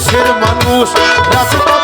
দেশের মানুষ রাস্তা